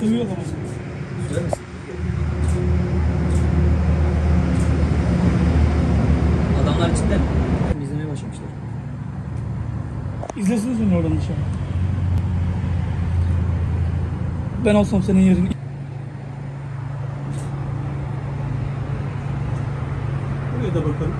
Duyuyor ama. Adamlar cidden izlemeye başlamışlar. İzlesiniz mi oradan dışarı? Ben olsam senin yerin Buraya da bakalım.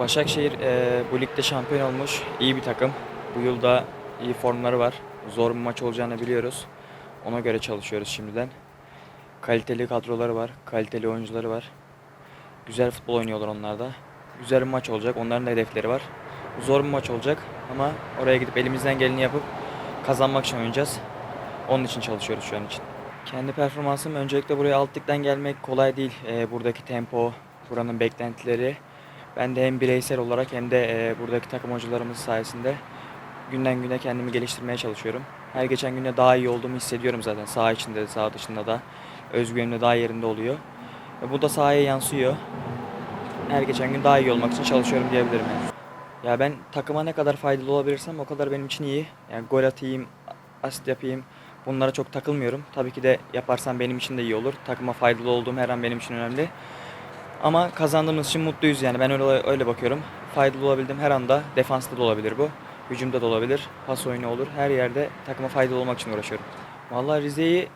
Başakşehir eee, bu ligde şampiyon olmuş. iyi bir takım. Bu yılda iyi formları var. Zor bir maç olacağını biliyoruz. Ona göre çalışıyoruz şimdiden. Kaliteli kadroları var. Kaliteli oyuncuları var. Güzel futbol oynuyorlar onlar da. Güzel bir maç olacak. Onların da hedefleri var. Zor bir maç olacak ama oraya gidip elimizden geleni yapıp kazanmak için oynayacağız. Onun için çalışıyoruz şu an için. Kendi performansım öncelikle buraya alt gelmek kolay değil. Eee, buradaki tempo, buranın beklentileri. Ben de hem bireysel olarak hem de e, buradaki takım hocalarımız sayesinde günden güne kendimi geliştirmeye çalışıyorum. Her geçen günde daha iyi olduğumu hissediyorum zaten. Saha içinde de saha dışında da. Özgüvenim daha yerinde oluyor. Ve bu da sahaya yansıyor. Her geçen gün daha iyi olmak için çalışıyorum diyebilirim yani. Ya ben takıma ne kadar faydalı olabilirsem o kadar benim için iyi. Yani gol atayım, asist yapayım. Bunlara çok takılmıyorum. Tabii ki de yaparsam benim için de iyi olur. Takıma faydalı olduğum her an benim için önemli. Ama kazandığımız için mutluyuz yani ben öyle öyle bakıyorum. Faydalı olabildim her anda defansta da olabilir bu. Hücumda da olabilir. Pas oyunu olur. Her yerde takıma faydalı olmak için uğraşıyorum. Vallahi Rize'yi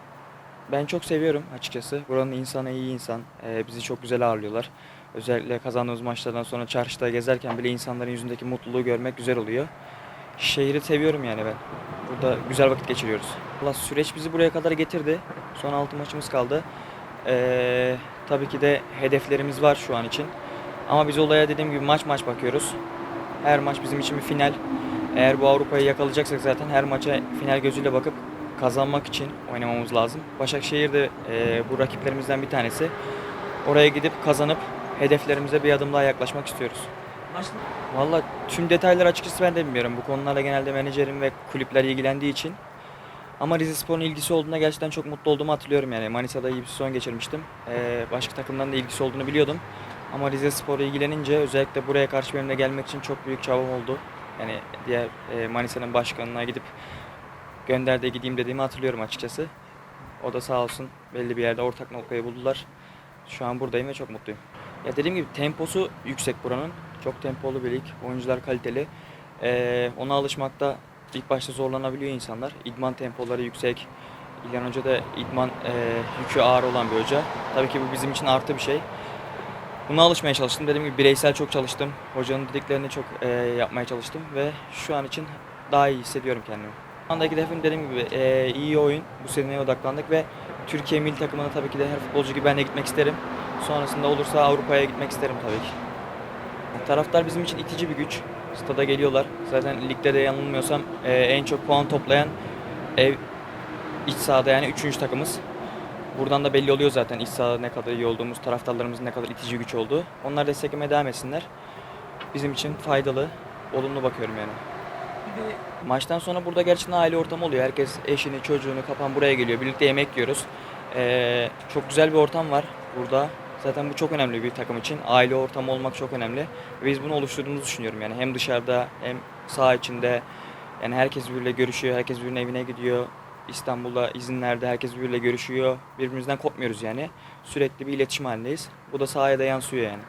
ben çok seviyorum açıkçası. Buranın insanı iyi insan. Ee, bizi çok güzel ağırlıyorlar. Özellikle kazandığımız maçlardan sonra çarşıda gezerken bile insanların yüzündeki mutluluğu görmek güzel oluyor. Şehri seviyorum yani ben. Burada güzel vakit geçiriyoruz. Valla süreç bizi buraya kadar getirdi. Son 6 maçımız kaldı. Ee, tabii ki de hedeflerimiz var şu an için. Ama biz olaya dediğim gibi maç maç bakıyoruz. Her maç bizim için bir final. Eğer bu Avrupa'yı yakalayacaksak zaten her maça final gözüyle bakıp kazanmak için oynamamız lazım. Başakşehir de e, bu rakiplerimizden bir tanesi. Oraya gidip kazanıp hedeflerimize bir adım daha yaklaşmak istiyoruz. Valla tüm detayları açıkçası ben de bilmiyorum. Bu konularla genelde menajerim ve kulüpler ilgilendiği için. Ama Rize Spor'un ilgisi olduğuna gerçekten çok mutlu olduğumu hatırlıyorum yani. Manisa'da iyi bir sezon geçirmiştim. Ee, başka takımdan da ilgisi olduğunu biliyordum. Ama Rize Spor'a ilgilenince özellikle buraya karşı benim de gelmek için çok büyük çabam oldu. Yani diğer e, Manisa'nın başkanına gidip gönder de gideyim dediğimi hatırlıyorum açıkçası. O da sağ olsun belli bir yerde ortak noktayı buldular. Şu an buradayım ve çok mutluyum. Ya dediğim gibi temposu yüksek buranın. Çok tempolu bir lig. Oyuncular kaliteli. Ee, ona alışmakta ilk başta zorlanabiliyor insanlar. İdman tempoları yüksek. İlhan Hoca da idman e, yükü ağır olan bir hoca. Tabii ki bu bizim için artı bir şey. Buna alışmaya çalıştım. Dediğim gibi bireysel çok çalıştım. Hocanın dediklerini çok e, yapmaya çalıştım ve şu an için daha iyi hissediyorum kendimi. Şu andaki hedefim dediğim gibi e, iyi oyun. Bu seneye odaklandık ve Türkiye milli takımına tabii ki de her futbolcu gibi ben de gitmek isterim. Sonrasında olursa Avrupa'ya gitmek isterim tabii ki. Taraftar bizim için itici bir güç. Stada geliyorlar. Zaten ligde de yanılmıyorsam e, en çok puan toplayan ev iç sahada yani üçüncü takımız. Buradan da belli oluyor zaten iç sahada ne kadar iyi olduğumuz, taraftarlarımızın ne kadar itici güç olduğu. Onlar desteklemeye devam etsinler. Bizim için faydalı, olumlu bakıyorum yani. Maçtan sonra burada gerçekten aile ortamı oluyor. Herkes eşini, çocuğunu kapan buraya geliyor. Birlikte yemek yiyoruz. Ee, çok güzel bir ortam var burada. Zaten bu çok önemli bir takım için. Aile ortamı olmak çok önemli. Ve biz bunu oluşturduğumuzu düşünüyorum. Yani hem dışarıda hem saha içinde. Yani herkes birbiriyle görüşüyor. Herkes birbirinin evine gidiyor. İstanbul'da izinlerde herkes birbiriyle görüşüyor. Birbirimizden kopmuyoruz yani. Sürekli bir iletişim halindeyiz. Bu da sahaya da yansıyor yani.